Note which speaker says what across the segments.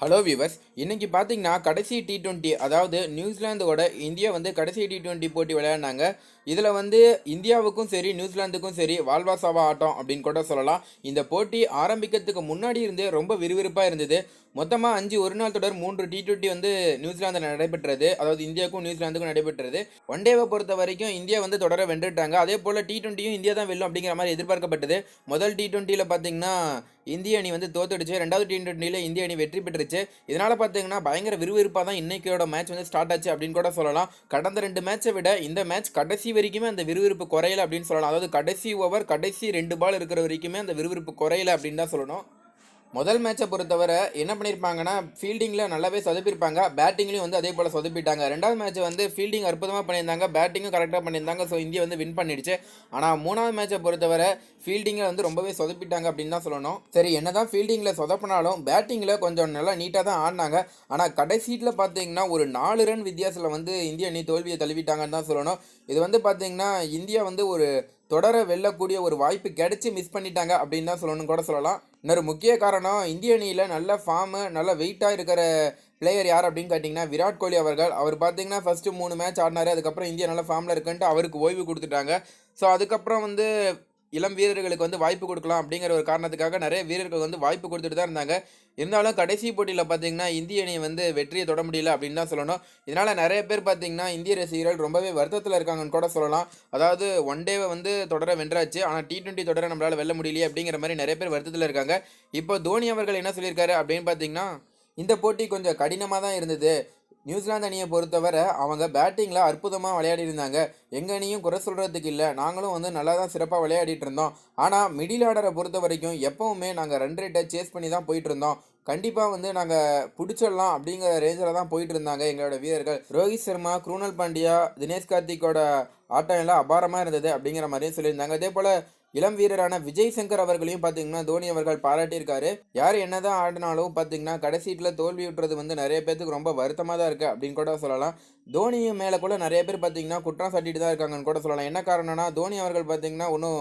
Speaker 1: Hello viewers இன்றைக்கி பார்த்தீங்கன்னா கடைசி டி டுவெண்ட்டி அதாவது நியூசிலாந்தோட இந்தியா வந்து கடைசி டி டுவெண்ட்டி போட்டி விளையாடினாங்க. இதில் வந்து இந்தியாவுக்கும் சரி நியூசிலாந்துக்கும் சரி வால்வாசாவா ஆட்டம் அப்படின்னு கூட சொல்லலாம். இந்த போட்டி ஆரம்பிக்கிறதுக்கு முன்னாடி இருந்தே ரொம்ப விறுவிறுப்பாக இருந்தது. மொத்தமாக அஞ்சு ஒரு நாள் தொடர் மூன்று டி டுவெண்ட்டி வந்து நியூசிலாந்தில் நடைபெற்றது. அதாவது இந்தியாவுக்கும் நியூசிலாந்துக்கும் நடைபெற்றது. ஒன் டேவை பொறுத்த வரைக்கும் இந்தியா வந்து தொடர வென்றுட்டாங்க. அதே போல் டி டுவெண்ட்டியும் இந்தியா தான் வெல்லும் அப்படிங்கிற மாதிரி எதிர்பார்க்கப்பட்டது. முதல் டி டுவெண்ட்டியில் பார்த்தீங்கன்னா இந்திய அணி வந்து தோத்துடுச்சு. ரெண்டாவது டி டுவெண்ட்டியில் இந்திய அணி வெற்றி பெற்றுச்சு. இதனால் பார்த்தீங்கன்னா பயங்கர விறுவிறுப்பாக தான் இன்றைக்கியோட மேட்ச் வந்து ஸ்டார்ட் ஆச்சு அப்படின்னு கூட சொல்லலாம். கடந்த ரெண்டு மேட்சை விட இந்த மேட்ச் கடைசி வரைக்குமே அந்த விறுவிறுப்பு குறையல அப்படின்னு சொல்லலாம். அதாவது கடைசி ஓவர் கடைசி ரெண்டு பால் இருக்கிற வரைக்குமே அந்த விறுவிறுப்பு குறையல அப்படின்னு தான் சொல்லணும். முதல் மேட்சை பொறுத்தவரை என்ன பண்ணியிருப்பாங்கன்னா ஃபீல்டிங்கில் நல்லாவே சொதப்பிருப்பாங்க. பேட்டிங்லேயும் வந்து அதே போல் சொதப்பிட்டாங்க. ரெண்டாவது மேட்ச் வந்து ஃபீல்டிங் அற்புதமாக பண்ணியிருந்தாங்க. பேட்டிங்கும் கரெக்டாக பண்ணியிருந்தாங்க. ஸோ இந்தியா வந்து வின் பண்ணிடுச்சு. ஆனால் மூணாவது மேட்சை பொறுத்தவரை ஃபீல்டிங்கை வந்து ரொம்பவே சொதப்பிட்டாங்க அப்படின்னு தான் சொல்லணும். சரி என்ன தான் ஃபீல்டிங்கில் சொதப்பினாலும் பேட்டிங்கில் கொஞ்சம் நல்லா நீட்டாக தான் ஆடினாங்க. ஆனால் கடைசீட்டில் பார்த்தீங்கன்னா ஒரு நாலு ரன் வித்தியாசத்தில் வந்து இந்திய அணி தோல்வியை தழுவிட்டாங்கன்னு தான் சொல்லணும். இது வந்து பார்த்தீங்கன்னா இந்தியா வந்து ஒரு தொடர வெல்லக்கூடிய ஒரு வாய்ப்பு கிடைச்சி மிஸ் பண்ணிட்டாங்க அப்படின்னு தான் சொல்லணும் கூட சொல்லலாம். இன்னொரு முக்கிய காரணம் இந்திய அணியில் நல்ல ஃபார்மு நல்ல வெயிட்டாக இருக்கிற பிளேயர் யார் அப்படின்னு கேட்டிங்கன்னா விராட் கோலி அவர்கள். அவர் பார்த்தீங்கன்னா ஃபஸ்ட்டு மூணு மேட்ச் ஆடினார். அதுக்கப்புறம் இந்தியா நல்ல ஃபார்மில் இருக்குன்ட்டு அவருக்கு ஓய்வு கொடுத்துட்டாங்க. ஸோ அதுக்கப்புறம் வந்து இளம் வீரர்களுக்கு வந்து வாய்ப்பு கொடுக்கலாம் அப்படிங்கிற ஒரு காரணத்துக்காக நிறைய வீரர்கள் வந்து வாய்ப்பு கொடுத்துட்டு தான் இருந்தாங்க. இருந்தாலும் கடைசி போட்டியில் பார்த்தீங்கன்னா இந்திய அணி வந்து வெற்றியை தொட முடியல அப்படின்னு தான் சொல்லணும். இதனால் நிறைய பேர் பார்த்தீங்கன்னா இந்திய ரசிகர்கள் ரொம்பவே வருத்தத்தில் இருக்காங்கன்னு கூட சொல்லலாம். அதாவது ஒன் டேவை வந்து தொடர வென்றாச்சு. ஆனால் டி டுவெண்ட்டி தொடர நம்மளால் வெல்ல முடியலையே அப்படிங்கிற மாதிரி நிறைய பேர் வருத்தத்தில் இருக்காங்க. இப்போ தோனி அவர்கள் என்ன சொல்லியிருக்காரு அப்படின்னு பார்த்தீங்கன்னா இந்த போட்டி கொஞ்சம் கடினமாக தான் இருந்தது. நியூசிலாந்து அணியை பொறுத்தவரை அவங்க பேட்டிங்கில் அற்புதமாக விளையாடி இருந்தாங்க. எங்கள் அணியும் குறை சொல்கிறதுக்கு இல்லை. நாங்களும் வந்து நல்லா தான் சிறப்பாக விளையாடிட்டு இருந்தோம். ஆனால் மிடில் ஆர்டரை பொறுத்த வரைக்கும் எப்போவுமே நாங்கள் ரன் ரேட்டை சேஸ் பண்ணி தான் போயிட்டு இருந்தோம். கண்டிப்பாக வந்து நாங்கள் பிடிச்சிடலாம் அப்படிங்கிற ரேஞ்சில் தான் போயிட்டு இருந்தாங்க எங்களோட வீரர்கள். ரோஹித் சர்மா குரூனல் பாண்டியா தினேஷ் கார்த்திக்கோட ஆட்டம் எல்லாம் அபாரமாக இருந்தது அப்படிங்கிற மாதிரியும் சொல்லியிருந்தாங்க. அதே போல் இளம் வீரரான விஜய் சங்கர் அவர்களையும் பார்த்தீங்கன்னா தோனி அவர்கள் பாராட்டியிருக்காரு. யார் என்னதான் ஆடினாலும் பார்த்தீங்கன்னா கடைசீட்டில் தோல்வி விட்டுறது வந்து நிறைய பேத்துக்கு ரொம்ப வருத்தமாக தான் இருக்குது அப்படின்னு கூட சொல்லலாம். தோனியும் மேலே கூட நிறைய பேர் பார்த்தீங்கன்னா குற்றம் சாட்டிட்டு தான் இருக்காங்கன்னு கூட சொல்லலாம். என்ன காரணம்னா தோனி அவர்கள் பார்த்தீங்கன்னா ஒன்றும்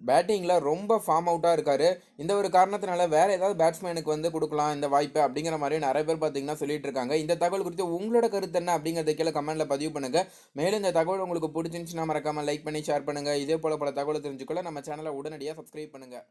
Speaker 1: பேட்டிங்கில் ரொம்ப ஃபார்ம் அவுட்டாக இருக்கார். இந்த ஒரு காரணத்தினால வேறு ஏதாவது பேட்ஸ்மேனுக்கு வந்து கொடுக்கலாம் இந்த வாய்ப்பு அப்படிங்கிற மாதிரி நிறைய பேர் பார்த்தீங்கன்னா சொல்லிட்டு இருக்காங்க. இந்த தகவல் குறித்து உங்களோட கருத்து என்ன அப்படிங்கிறத கீழே கமெண்ட்டில் பதிவு பண்ணுங்கள் மேலும் இந்த தகவல் உங்களுக்கு பிடிச்சிருந்துச்சுன்னா மறக்காமல் லைக் பண்ணி ஷேர் பண்ணுங்கள் இதே போல் பல தகவல் தெரிஞ்சுக்கொள்ள நம்ம சேனலை உடனடியாக சப்ஸ்கிரைப் பண்ணுங்கள்